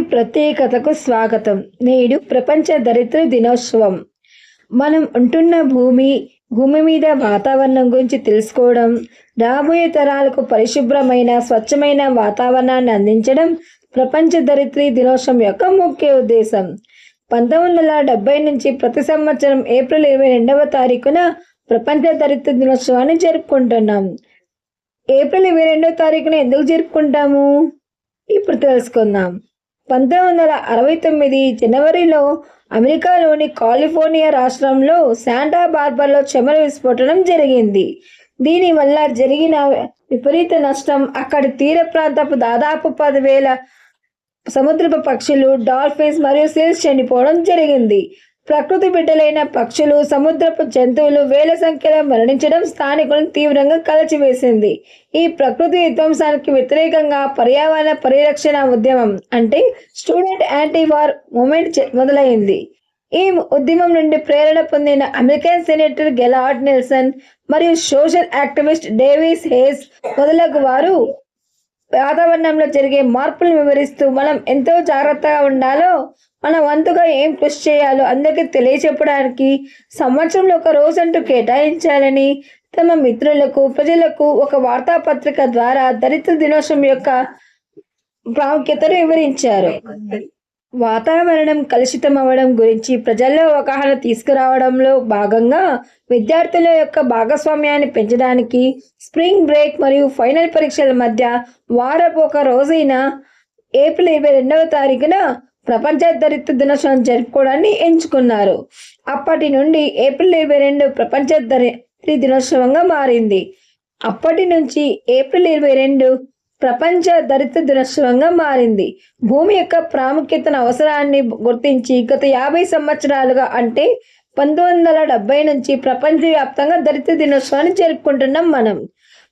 ప్రత్యేకతకు స్వాగతం. నేడు ప్రపంచ దరిద్ర దినోత్సవం. మనం ఉంటున్న భూమి భూమి మీద వాతావరణం గురించి తెలుసుకోవడం రాబోయే తరాలకు పరిశుభ్రమైన స్వచ్ఛమైన వాతావరణాన్ని అందించడం ప్రపంచ దరిద్రి దినోత్సవం యొక్క ముఖ్య ఉద్దేశం. పంతొమ్మిది వందల డెబ్బై నుంచి ప్రతి సంవత్సరం ఏప్రిల్ ఇరవై రెండవ తారీఖున ప్రపంచ దరిద్ర దినోత్సవాన్ని జరుపుకుంటున్నాం. ఏప్రిల్ ఇరవై రెండవ తారీఖున ఎందుకు జరుపుకుంటాము? ఇప్పుడు తెలుసుకుందాం. పంతొమ్మిది వందల అరవై తొమ్మిది జనవరిలో అమెరికాలోని కాలిఫోర్నియా రాష్ట్రంలో శాంటా బార్బర్లో చెమర విస్ఫోటనం జరిగింది. దీనివల్ల జరిగిన విపరీత నష్టం అక్కడి తీర ప్రాంతపు దాదాపు పదివేల సముద్రపు పక్షులు డాల్ఫిన్స్ మరియు సీల్స్ చనిపోవడం జరిగింది. ప్రకృతి బిడ్డలైన పక్షులు సముద్రపు జంతువులు వేల సంఖ్యలో మరణించడం స్థానికులను తీవ్రంగా కలచివేసింది. ఈ ప్రకృతి విధ్వంసానికి వ్యతిరేకంగా పర్యావరణ పరిరక్షణ ఉద్యమం అంటే స్టూడెంట్ యాంటీ వార్ మూమెంట్ మొదలైంది. ఈ ఉద్యమం నుండి ప్రేరణ పొందిన అమెరికన్ సెనేటర్ గెలార్డ్ నెల్సన్ మరియు సోషల్ యాక్టివిస్ట్ డేవిస్ హేస్ మొదలగు వారు వాతావరణంలో జరిగే మార్పులను వివరిస్తూ మనం ఎంతో జాగ్రత్తగా ఉండాలో మన వంతుగా ఏం కృషి చేయాలో అందరికీ తెలియచెప్పడానికి సంవత్సరంలో ఒక రోజంటూ కేటాయించాలని తమ మిత్రులకు ప్రజలకు ఒక వార్తాపత్రిక ద్వారా దరిద్ర దినోత్సవం యొక్క ప్రాముఖ్యతను వివరించారు. వాతావరణం కలుషితం అవ్వడం గురించి ప్రజల్లో అవగాహన తీసుకురావడంలో భాగంగా విద్యార్థుల యొక్క భాగస్వామ్యాన్ని పెంచడానికి స్ప్రింగ్ బ్రేక్ మరియు ఫైనల్ పరీక్షల మధ్య వారపు ఒక రోజైన ఏప్రిల్ ఇరవై రెండవ తారీఖున ప్రపంచ దరిద్ర దినోత్సవం జరుపుకోవడాన్ని ఎంచుకున్నారు. అప్పటి నుండి ఏప్రిల్ ఇరవై రెండు ప్రపంచ దరిద్ర దినోత్సవంగా మారింది. అప్పటి నుంచి ఏప్రిల్ ఇరవై రెండు ప్రపంచ దరిద్ర దినోత్సవంగా మారింది. భూమి యొక్క ప్రాముఖ్యతను అవసరాన్ని గుర్తించి గత యాభై సంవత్సరాలుగా అంటే పంతొమ్మిది వందల డెబ్బై నుంచి ప్రపంచవ్యాప్తంగా దరిద్ర దినోత్సవాన్ని జరుపుకుంటున్నాం మనం.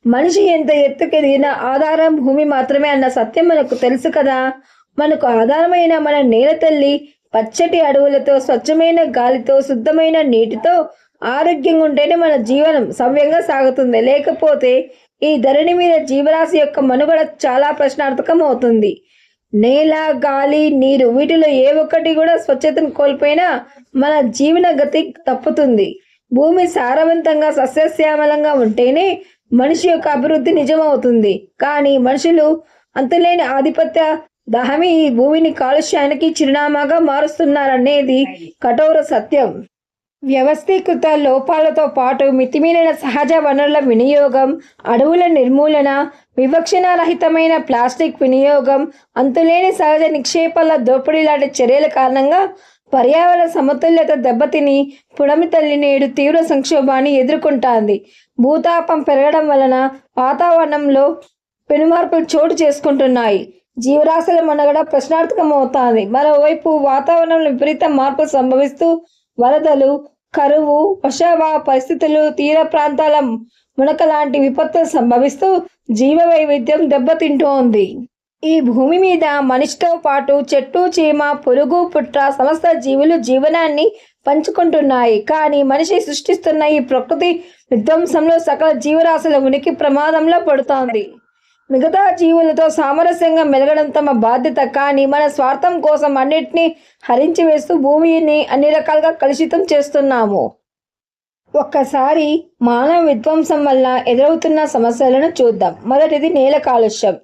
మనిషి ఎంత ఎత్తుకెదిగిన ఆధారం భూమి మాత్రమే అన్న సత్యం మనకు తెలుసు కదా. మనకు ఆధారమైన మన నేల తల్లి పచ్చటి అడవులతో స్వచ్ఛమైన గాలితో శుద్ధమైన నీటితో ఆరోగ్యంగా ఉంటేనే మన జీవనం సవ్యంగా సాగుతుంది. లేకపోతే ఈ ధరణి మీద జీవరాశి యొక్క మనుగడ చాలా ప్రశ్నార్థకం అవుతుంది. నేల గాలి నీరు వీటిలో ఏ ఒక్కటి కూడా స్వచ్ఛతను కోల్పోయినా మన జీవన గతి తప్పుతుంది. భూమి సారవంతంగా సస్యశ్యామలంగా ఉంటేనే మనిషి యొక్క అభివృద్ధి నిజమవుతుంది. కానీ మనుషులు అంతులేని ఆధిపత్య దహమి ఈ భూమిని కాలుష్యానికి చిరునామాగా మారుస్తున్నారనేది కఠోర సత్యం. వ్యవస్థీకృత లోపాలతో పాటు మితిమీరిన సహజ వనరుల వినియోగం అడవుల నిర్మూలన వివక్షణారహితమైన ప్లాస్టిక్ వినియోగం అంతులేని సహజ నిక్షేపాల దోపిడీ లాంటి చర్యల కారణంగా పర్యావరణ సమతుల్యత దెబ్బతిని పుడమి తల్లి నేడు తీవ్ర సంక్షోభాన్ని ఎదుర్కొంటాంది. భూతాపం పెరగడం వలన వాతావరణంలో పెనుమార్పులు చోటు చేసుకుంటున్నాయి. జీవరాశుల మనుగడ ప్రశ్నార్థకమవుతోంది. మరోవైపు వాతావరణంలో విపరీత మార్పులు సంభవిస్తూ వరదలు కరువు వర్షాభావ పరిస్థితులు తీర ప్రాంతాల మునక లాంటి విపత్తులు సంభవిస్తూ జీవ వైవిధ్యం దెబ్బతింటోంది. ఈ భూమి మీద మనిషితో పాటు చెట్టు చీమ పురుగు పుట్ర సమస్త జీవులు జీవనాన్ని పంచుకుంటున్నాయి. కానీ మనిషి సృష్టిస్తున్న ఈ ప్రకృతి విధ్వంసంలో సకల జీవరాశుల ఉనికి ప్రమాదంలో పడుతోంది. మిగతా జీవులతో సామరస్యంగా మెలగడం తమ బాధ్యత కానీ మన స్వార్థం కోసం అన్నిటినీ హరించి వేస్తూ భూమిని అన్ని రకాలుగా కలుషితం చేస్తున్నాము. ఒక్కసారి మానవ విధ్వంసం వల్ల ఎదురవుతున్న సమస్యలను చూద్దాం. మొదటిది నేల కాలుష్యం.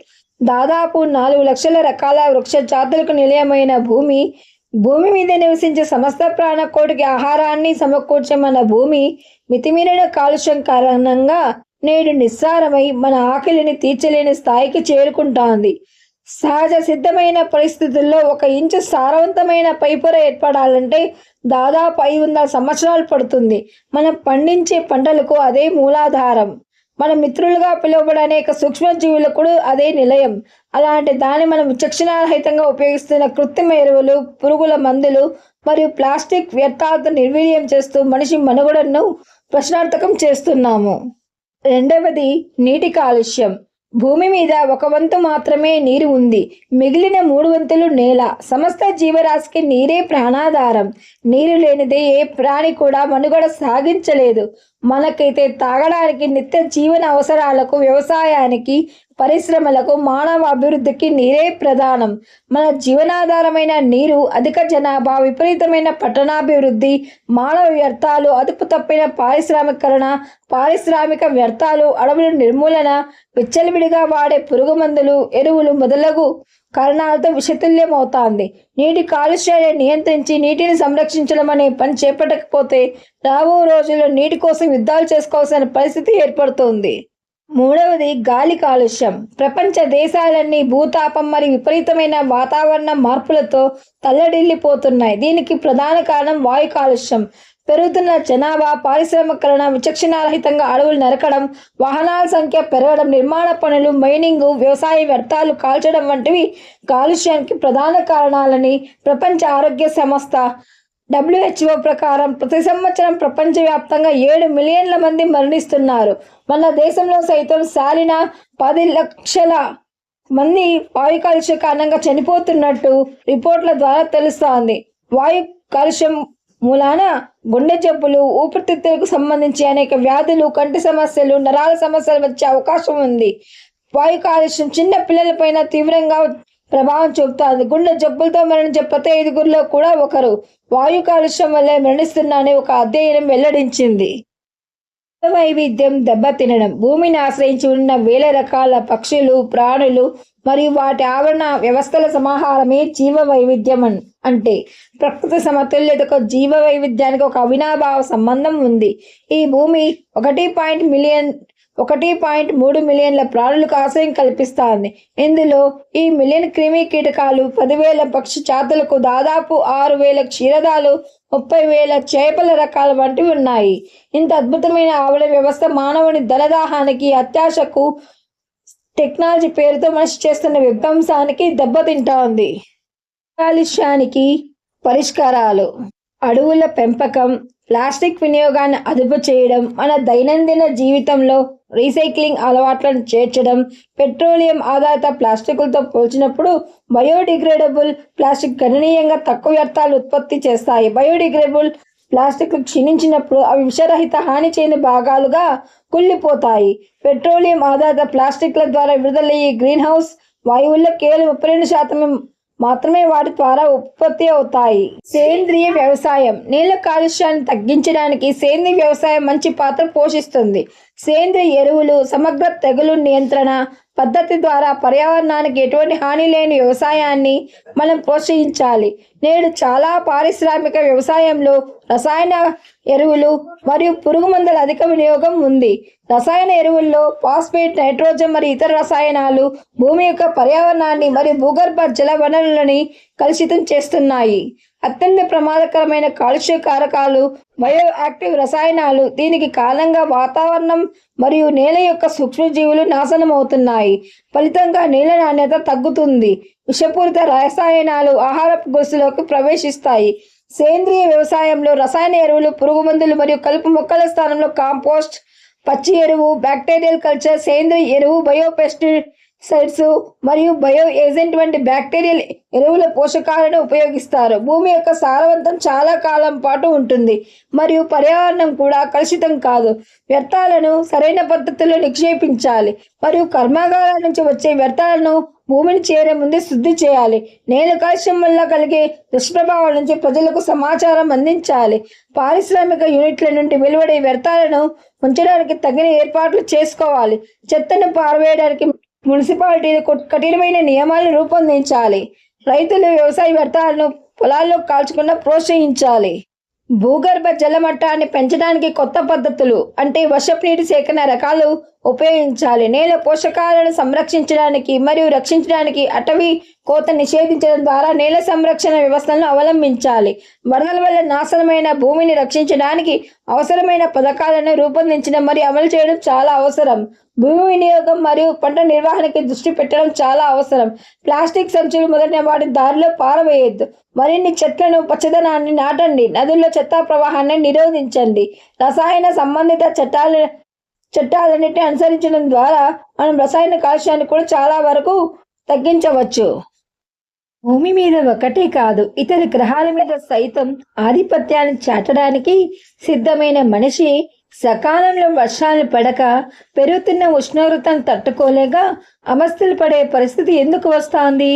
దాదాపు నాలుగు లక్షల రకాల వృక్ష జాతులకు నిలయమైన భూమి భూమి మీద నివసించే సమస్త ప్రాణకోటికి ఆహారాన్ని సమకూర్చే మన భూమి మితిమీరిన కాలుష్యం కారణంగా నేడు నిస్సారమై మన ఆకలిని తీర్చలేని స్థాయికి చేరుకుంటోంది. సహజ సిద్ధమైన పరిస్థితుల్లో ఒక ఇంచు సారవంతమైన పైపొర ఏర్పడాలంటే దాదాపు ఐదు వందల సంవత్సరాలు పడుతుంది. మనం పండించే పంటలకు అదే మూలాధారం. మన మిత్రులుగా పిలువబడే అనేక సూక్ష్మజీవులకు అదే నిలయం. అలాంటి దాన్ని మనం విచక్షణారహితంగా ఉపయోగిస్తున్న కృత్రిమ ఎరువులు పురుగుల మందులు మరియు ప్లాస్టిక్ వ్యర్థాలతో నిర్వీర్యం చేస్తూ మనిషి మనుగడను ప్రశ్నార్థకం చేస్తున్నాము. రెండవది నీటి కాలుష్యం. భూమి మీద ఒక వంతు మాత్రమే నీరు ఉంది. మిగిలిన మూడు వంతులు నేల. సమస్త జీవరాశికి నీరే ప్రాణాధారం. నీరు లేనిదే ఏ ప్రాణి కూడా మనుగడ సాగించలేదు. మనకైతే తాగడానికి నిత్య జీవన అవసరాలకు వ్యవసాయానికి పరిశ్రమలకు మానవ అభివృద్ధికి నీరే ప్రధానం. మన జీవనాధారమైన నీరు అధిక జనాభా విపరీతమైన పట్టణాభివృద్ధి మానవ వ్యర్థాలు అదుపు తప్పిన పారిశ్రామికరణ పారిశ్రామిక వ్యర్థాలు అడవుల నిర్మూలన విచ్చలవిడిగా వాడే పురుగు మందులు ఎరువులు మొదలగు కారణాలతో విషతుల్యం అవుతోంది నీటి కాలుష్యాన్ని నియంత్రించి నీటిని సంరక్షించడం అనే పని చేపట్టకపోతే రాబో రోజుల్లో నీటి కోసం యుద్ధాలు చేసుకోవాల్సిన పరిస్థితి ఏర్పడుతోంది. మూడవది గాలి కాలుష్యం. ప్రపంచ దేశాలన్నీ భూతాపం మరియు విపరీతమైన వాతావరణ మార్పులతో తల్లడిల్లిపోతున్నాయి. దీనికి ప్రధాన కారణం వాయు కాలుష్యం. పెరుగుతున్న జనాభా పారిశ్రామికరణ విచక్షణారహితంగా అడవులు నరకడం వాహనాల సంఖ్య పెరగడం నిర్మాణ పనులు మైనింగ్ వ్యవసాయ వ్యర్థాలు కాల్చడం వంటివి కాలుష్యానికి ప్రధాన కారణాలని ప్రపంచ ఆరోగ్య సంస్థ డబ్ల్యూహెచ్ఓ ప్రకారం ప్రతి సంవత్సరం ప్రపంచవ్యాప్తంగా ఏడు మిలియన్ల మంది మరణిస్తున్నారు. మన దేశంలో సైతం సాలిన పది లక్షల మంది వాయు కాలుష్య కారణంగా చనిపోతున్నట్టు రిపోర్ట్ల ద్వారా తెలుస్తోంది. వాయు కాలుష్యం మూలాన గుండె జబ్బులు ఊపిరితిత్తులకు సంబంధించి అనేక వ్యాధులు కంటి సమస్యలు నరాల సమస్యలు వచ్చే అవకాశం ఉంది. వాయు కాలుష్యం చిన్న పిల్లలపైన తీవ్రంగా ప్రభావం చూపుతుంది. గుండె జబ్బులతో మరణించే ప్రతి ఐదుగురిలో కూడా ఒకరు వాయు కాలుష్యం వల్లే మరణిస్తున్నారని ఒక అధ్యయనం వెల్లడించింది. వైవిధ్యం దెబ్బతినడం భూమిని ఆశ్రయించి ఉన్న వేల రకాల పక్షులు ప్రాణులు మరియు వాటి ఆవరణ వ్యవస్థల సమాహారమే జీవ వైవిధ్యం అని అంటే ప్రకృతి సమతుల్యతకు జీవ వైవిధ్యానికి ఒక అవినాభావ సంబంధం ఉంది. ఈ భూమి ఒకటి పాయింట్ మిలియన్ ఒకటి పాయింట్ మూడు మిలియన్ల ప్రాణులకు ఆశ్రయం కల్పిస్తోంది. ఇందులో ఈ మిలియన్ క్రిమి కీటకాలు పదివేల పక్షి జాతులకు దాదాపు ఆరు వేల క్షీరదాలు ముప్పై వేల చేపల రకాల వంటివి ఉన్నాయి. ఇంత అద్భుతమైన ఆవుల వ్యవస్థ మానవుని ధనదాహానికి అత్యాశకు టెక్నాలజీ పేరుతో మనిషి చేస్తున్న విధ్వంసానికి దెబ్బతింటా ఉంది కాలుష్యానికి పరిష్కారాలు. అడవుల పెంపకం ప్లాస్టిక్ వినియోగాన్ని అదుపు చేయడం మన దైనందిన జీవితంలో రీసైక్లింగ్ అలవాట్లను చేర్చడం పెట్రోలియం ఆధారిత ప్లాస్టిక్లతో పోల్చినప్పుడు బయోడిగ్రేడబుల్ ప్లాస్టిక్ గణనీయంగా తక్కువ వ్యర్థాలు ఉత్పత్తి చేస్తాయి. బయోడిగ్రేడబుల్ ప్లాస్టిక్లు క్షీణించినప్పుడు అవి విషరహిత హాని చేయని భాగాలుగా కుళ్ళిపోతాయి. పెట్రోలియం ఆధారిత ప్లాస్టిక్ల ద్వారా విడుదలయ్యే గ్రీన్ హౌస్ వాయువుల్లో కేవలం ముప్పై రెండు శాతం మాత్రమే వాటి ద్వారా ఉత్పత్తి అవుతాయి. సేంద్రియ వ్యవసాయం. నీళ్ళ కాలుష్యాన్ని తగ్గించడానికి సేంద్రియ వ్యవసాయం మంచి పాత్ర పోషిస్తుంది. సేంద్రియ ఎరువులు సమగ్ర తెగులు నియంత్రణ పద్ధతి ద్వారా పర్యావరణానికి ఎటువంటి హాని లేని వ్యవసాయాన్ని మనం ప్రోత్సహించాలి. నేడు చాలా పారిశ్రామిక వ్యవసాయంలో రసాయన ఎరువులు మరియు పురుగు మందుల అధిక వినియోగం ఉంది. రసాయన ఎరువుల్లో ఫాస్ఫేట్ నైట్రోజన్ మరియు ఇతర రసాయనాలు భూమి యొక్క పర్యావరణాన్ని మరియు భూగర్భ జల వనరులని కలుషితం చేస్తున్నాయి. అత్యంత ప్రమాదకరమైన కాలుష్య కారకాలు బయో యాక్టివ్ రసాయనాలు దీనికి కారణంగా వాతావరణం మరియు నేల యొక్క సూక్ష్మజీవులు నాశనం అవుతున్నాయి ఫలితంగా నేల నాణ్యత తగ్గుతుంది. విషపూరిత రసాయనాలు ఆహారపు గొలుసులోకి ప్రవేశిస్తాయి. సేంద్రియ వ్యవసాయంలో రసాయన ఎరువులు పురుగు మందులు మరియు కలుపు మొక్కల స్థానంలో కాంపోస్ట్ పచ్చి ఎరువు బ్యాక్టీరియల్ కల్చర్ సేంద్రియ ఎరువు సైడ్స్ మరియు బయో ఏజెంట్ వంటి బ్యాక్టీరియల్ ఎరువుల పోషకాలను ఉపయోగిస్తారు. భూమి యొక్క సారవంతం చాలా కాలం పాటు ఉంటుంది. మరియు పర్యావరణం కూడా కలుషితం కాదు. వ్యర్థాలను సరైన పద్ధతిలో నిక్షేపించాలి. మరియు కర్మాగారాల నుంచి వచ్చే వ్యర్థాలను భూమిని చేరే ముందే శుద్ధి చేయాలి. నేల కాలుష్యం వల్ల కలిగే దుష్ప్రభావాల నుంచి ప్రజలకు సమాచారం అందించాలి. పారిశ్రామిక యూనిట్ల నుండి వెలువడే వ్యర్థాలను ఉంచడానికి తగిన ఏర్పాట్లు చేసుకోవాలి. చెత్తను పారవేయడానికి మున్సిపాలిటీలు కఠినమైన నియమాలను రూపొందించాలి. రైతులు వ్యవసాయ వ్యర్థాలను పొలాల్లో కాల్చకుండా ప్రోత్సహించాలి. భూగర్భ జల మట్టాన్ని పెంచడానికి కొత్త పద్ధతులు అంటే వర్షపు నీటి సేకరణ రకాలు ఉపయోగించాలి. నేల పోషకాలను సంరక్షించడానికి మరియు రక్షించడానికి అటవీ కోత నిషేధించడం ద్వారా నేల సంరక్షణ వ్యవస్థలను అవలంబించాలి. వరదల వల్ల నాశనమైన భూమిని రక్షించడానికి అవసరమైన పథకాలను రూపొందించడం మరియు అమలు చేయడం చాలా అవసరం. భూమి వినియోగం మరియు పంట నిర్వహణకి దృష్టి పెట్టడం చాలా అవసరం. ప్లాస్టిక్ సంచులు మొదలైన వాటి దారిలో పారవేయొద్దు. మరిన్ని చెట్లను పచ్చదనాన్ని నాటండి. నదుల్లో చెత్త ప్రవాహాన్ని నిరోధించండి. రసాయన సంబంధిత చట్టాలను చట్టాలన్నింటినీ అనుసరించడం ద్వారా మనం రసాయన కాలుష్యాన్ని కూడా చాలా వరకు తగ్గించవచ్చు. భూమి మీద ఒకటే కాదు ఇతర గ్రహాల మీద సైతం ఆధిపత్యాన్ని చాటడానికి సిద్ధమైన మనిషి సకాలంలో వర్షాలు పడక పెరుగుతున్న ఉష్ణోగ్రతను తట్టుకోలేక అవస్థలు పడే పరిస్థితి ఎందుకు వస్తోంది?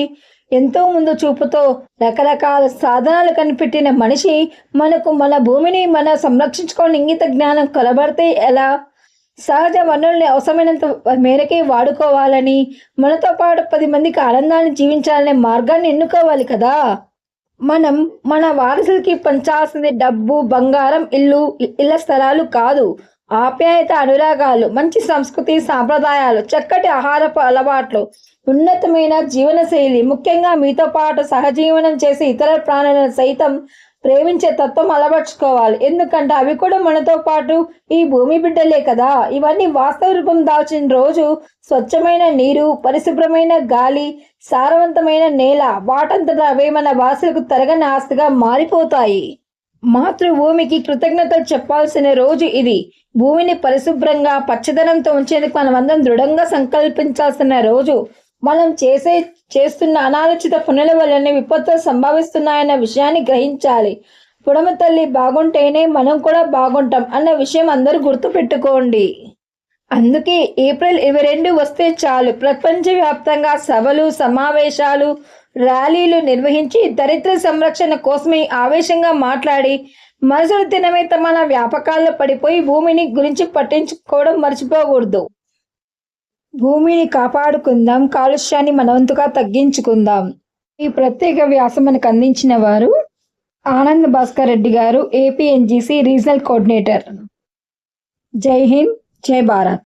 ఎంతో ముందు చూపుతో రకరకాల సాధనాలు కనిపెట్టిన మనిషి మనకు మన భూమిని మన సంరక్షించుకోని ఇంగిత జ్ఞానం కలబడితే ఎలా? సహజ వనరుల్ని అవసరమైనంత మేరకే వాడుకోవాలని మనతో పాటు పది మందికి ఆనందాన్ని జీవించాలనే మార్గాన్ని ఎన్నుకోవాలి కదా? మనం మన వారసులకి పంచాల్సింది డబ్బు బంగారం ఇల్లు ఇళ్ళ స్థలాలు కాదు. ఆప్యాయత అనురాగాలు మంచి సంస్కృతి సాంప్రదాయాలు చక్కటి ఆహారపు అలవాట్లు ఉన్నతమైన జీవనశైలి ముఖ్యంగా మీతో పాటు సహజీవనం చేసే ఇతర ప్రాణులను సైతం ప్రేమించే తత్వం అలవర్చుకోవాలి. ఎందుకంటే అవి కూడా మనతో పాటు ఈ భూమి బిడ్డలే కదా. ఇవన్నీ వాస్తవ రూపం దాల్చిన రోజు స్వచ్ఛమైన నీరు పరిశుభ్రమైన గాలి సారవంతమైన నేల వాటంతటా అవే మన వాసులకు తరగని ఆస్తిగా మారిపోతాయి. మాతృభూమికి కృతజ్ఞతలు చెప్పాల్సిన రోజు ఇది. భూమిని పరిశుభ్రంగా పచ్చదనంతో ఉంచేందుకు మనమందరం దృఢంగా సంకల్పించాల్సిన రోజు. మనం చేసే చేస్తున్న అనాలోచిత పనుల వల్లనే విపత్తులు సంభవిస్తున్నాయన్న విషయాన్ని గ్రహించాలి. పుడమ తల్లి బాగుంటేనే మనం కూడా బాగుంటాం అన్న విషయం అందరూ గుర్తుపెట్టుకోండి. అందుకే ఏప్రిల్ ఇరవై రెండు వస్తే చాలు. ప్రపంచవ్యాప్తంగా సభలు సమావేశాలు ర్యాలీలు నిర్వహించి దరిద్ర సంరక్షణ కోసమే ఆవేశంగా మాట్లాడి మరుసటి దినమే తమ వ్యాపకాల్లో పడిపోయి భూమిని గురించి పట్టించుకోవడం మర్చిపోకూడదు. భూమిని కాపాడుకుందాం కాలుష్యాన్ని మనవంతుగా తగ్గించుకుందాం. ఈ ప్రత్యేక వ్యాసం మనకు అందించిన వారు ఆనంద్ భాస్కర్ రెడ్డి గారు ఏపీఎన్జీసీ రీజనల్ కోఆర్డినేటర్ జై హింద్ జై భారత్.